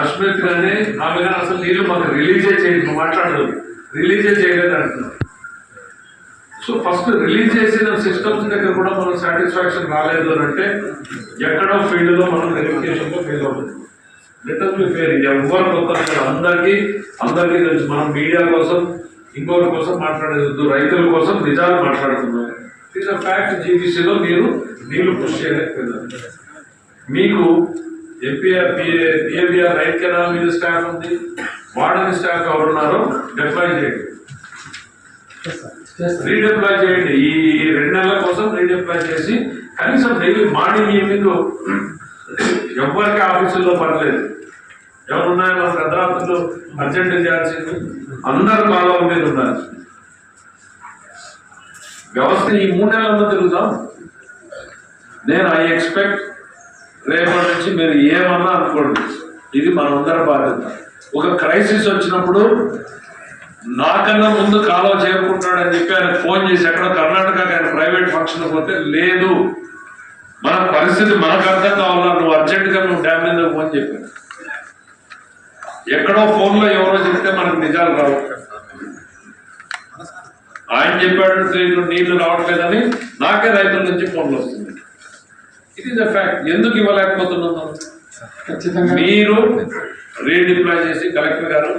Project కానీ ఆమె కానీ అసలు నీళ్ళు మాకు రిలీజే చేయండి మాట్లాడదు. రిలీజే చేయలేదు అంటున్నారు సో ఫస్ట్ రిలీజ్ చేసిన సిస్టమ్స్ దగ్గర కూడా మనం సాటిస్ఫాక్షన్ రాలేదు అని అంటే ఎక్కడో ఫీల్డ్లో మనం వెరిఫికేషన్లో ఫెయిల్ అవుతుంది లెటర్ మీ ఫెయిల్ ఎవరు కొత్త అందరికీ అందరికీ తెలుసు. మనం మీడియా కోసం ఇంకొకరి కోసం మాట్లాడేది రైతుల కోసం నిజాలు మాట్లాడుతున్నాం. ఇట్స్ ఫ్యాక్ట్ జీబీసీలో మీరు నీళ్ళు పుష్ చేయలేకపోయినారు. మీకు ఎంపీఆర్ పిఏబిఆర్ రైట్ కెనాల్ మీద స్టాఫ్ ఉంది. వార్డెన్ స్టాఫ్ ఎవరున్నారో డిప్లాయ్ చేయండి. రీడిప్లాయ్ చేయండి. ఈ రెండు నెలల కోసం రీడిప్లాయ్ చేసి కనీసం డైలీ మార్నింగ్ ఈవినింగ్ ఎవరికి ఆఫీసుల్లో పర్లేదు ఎవరున్నాయో మన పెద్దరాత్రులు అర్జెంట్ చేయాల్సింది. అందరు కాలం మీద ఉండాలి. వ్యవస్థ ఈ మూడు నెలల్లో తిరుగుతాం. నేను ఐ ఎక్స్పెక్ట్ రేపటి నుంచి మీరు ఏమన్నా అనుకోండి ఇది మనందరి బాధ్యత. ఒక క్రైసిస్ వచ్చినప్పుడు నాకన్నా ముందు కాలువ చేరుకుంటాడని చెప్పి ఆయన ఫోన్ చేసి ఎక్కడో కర్ణాటక ఆయన ప్రైవేట్ ఫంక్షన్ పోతే లేదు. మన పరిస్థితి మనకు అర్థం కావాలా? నువ్వు అర్జెంటుగా నువ్వు డ్యామ్ మీద ఫోన్ చెప్పాను ఎక్కడో ఫోన్లో ఎవరో చెప్తే మనకు నిజాలు రావు. ఆయన చెప్పాడు "నీళ్ళు- నీళ్ళు రావట్లేదని. నాకే రైతుల నుంచి ఫోన్లు వస్తుంది ఇట్ ఈస్ అ ఫ్యాక్ట్ ఎందుకు ఇవ్వలేకపోతున్నాం మీరు రీడిప్లాయ్ చేసి కలెక్టర్ గారు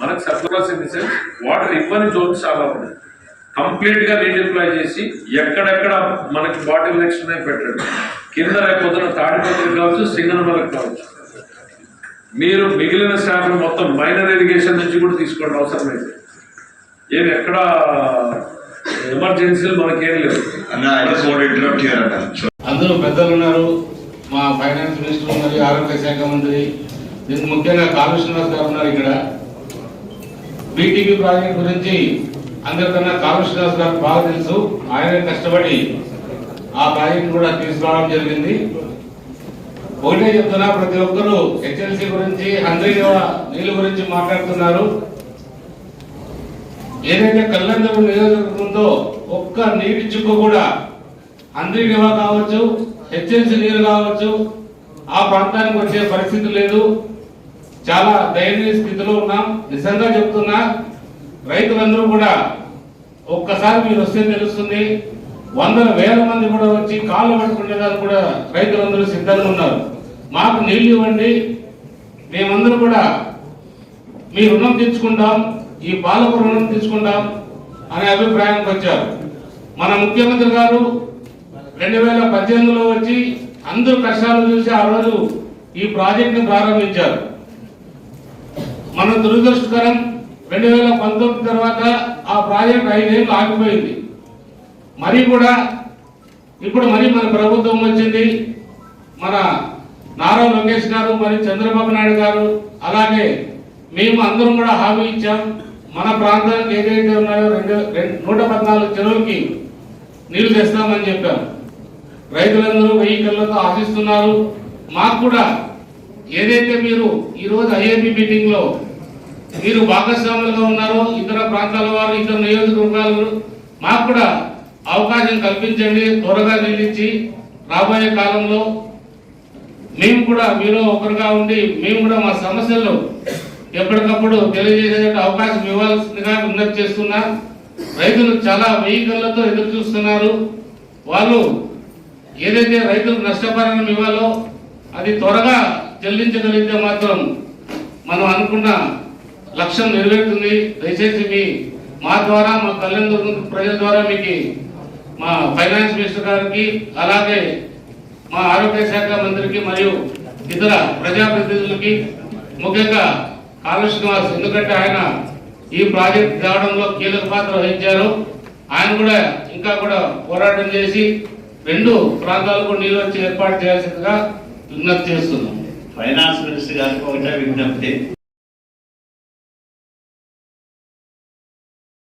మనకు surplus in the sense water ఇవ్వని జోన్స్ చాలా ఉన్నాయి. కంప్లీట్గా రీడిప్లాయ్ చేసి ఎక్కడెక్కడ మనకి బాటిల్ నెక్స్ట్ ఉన్నాయి పెట్టండి. కింద రేపొద్దున తాడిపత్రికి కావచ్చు సింగనమలకు కావచ్చు. మీరు మిగిలిన స్టాఫ్ మొత్తం మైనర్ ఇరిగేషన్ నుంచి కూడా తీసుకోండి అవసరమైతే ఏమి ఎక్కడ ఎమర్జెన్సీలు మనకేం లేవు. అందరూ పెద్దలు ఉన్నారు. మా ఫైనాన్స్ మినిస్టర్ ఉన్నది ఆరోగ్య శాఖ మంత్రి దీనికి ముఖ్యంగా కాలు గారు ఉన్నారు ఇక్కడ. బీటీపీ ప్రాజెక్ట్ గురించి అందరికన్నా కాలు గారు బాగా తెలుసు. ఆయన కష్టపడి ఆ ప్రాజెక్ట్ కూడా తీసుకురావడం జరిగింది. ఒకటే చెప్తున్నా ప్రతి ఒక్కరూ హెచ్ఎల్సి గురించి హండ్రెడ్ నీళ్ళ గురించి మాట్లాడుతున్నారు. ఏదైతే కల్లందరూ నియోజకవర్గంతో ఒక్క నీటి చుక్క కూడా అందరి నివా కావచ్చు హెచ్ఎంసి నీరు కావచ్చు ఆ ప్రాంతానికి వచ్చే పరిస్థితి లేదు. చాలా దయనీయ స్థితిలో ఉన్నాం. నిజంగా చెప్తున్నా రైతులందరూ కూడా ఒక్కసారి మీరు వస్తే తెలుస్తుంది వందల వేల మంది కూడా వచ్చి కాళ్ళు పట్టుకునేదానికి కూడా రైతులందరూ సిద్ధంగా ఉన్నారు. మాకు నీళ్ళు ఇవ్వండి. మేమందరూ కూడా మీ రుణం తెచ్చుకుంటాం ఈ పాలకు రుణం తీసుకుంటాం అనే అభిప్రాయానికి వచ్చారు. మన ముఖ్యమంత్రి గారు రెండు వేల పద్దెనిమిదిలో వచ్చి అందరూ కష్టాలు చూసి ఆ రోజు ఈ ప్రాజెక్టును ప్రారంభించారు. మన దురదృష్టకరం రెండు వేల పంతొమ్మిది తర్వాత ఆ ప్రాజెక్ట్ ఐదేళ్ళు ఆగిపోయింది. మరి కూడా ఇప్పుడు మరి మన ప్రభుత్వం వచ్చింది. మన నారా లోకేష్ గారు మరి చంద్రబాబు నాయుడు గారు అలాగే మేము అందరం కూడా హామీ ఇచ్చాం. మన ప్రాంతానికి ఏదైతే ఉన్నాయో రెండు నూట పద్నాలుగు చెరువులకి నీళ్ళు తెస్తామని చెప్పాము రైతులందరూ వెయ్యి కళ్ళతో ఆశిస్తున్నారు. మాకు కూడా ఏదైతే మీరు ఈరోజు ఐఏపీ మీటింగ్లో మీరు భాగస్వాములుగా ఉన్నారో ఇతర ప్రాంతాల వారు ఇతర నియోజకవర్గాలు మాకు కూడా అవకాశం కల్పించండి త్వరగా నిలిచి రాబోయే కాలంలో మేము కూడా మీలో ఒకరుగా ఉండి మేము కూడా మా సమస్యలు ఎప్పటికప్పుడు తెలియజేసే అవకాశం ఇవ్వాల్సిందిగా విజ్ఞప్తి చేస్తున్నా. రైతులు చాలా వెహికల్లతో ఎదురు చూస్తున్నారు. వాళ్ళు ఏదైతే రైతులకు నష్టపరిహారం ఇవ్వాలో అది త్వరగా చెల్లించగలిగితే మాత్రం మనం అనుకున్న లక్ష్యం నెరవేరుతుంది. దయచేసి మీ మా ద్వారా మా కళ్యాణ ప్రజల ద్వారా మీకు మా ఫైనాన్స్ మినిస్టర్ గారికి అలాగే మా ఆరోగ్య శాఖ మంత్రికి మరియు ఇతర ప్రజాప్రతినిధులకి ముఖ్యంగా కాళేశ్వర నివాస్ ఎందుకంటే ఆయన ఈ ప్రాజెక్ట్ తేవడంలో కీలక పాత్ర వహించారు. ఆయన కూడా ఇంకా కూడా పోరాటం చేసి రెండు ప్రాంతాలకు నీళ్ళు వచ్చి ఏర్పాటు చేయాల్సిందిగా విజ్ఞప్తి చేస్తున్నాం. ఫైనాన్స్ మినిస్టర్ గారికి ఒకటే విజ్ఞప్తి.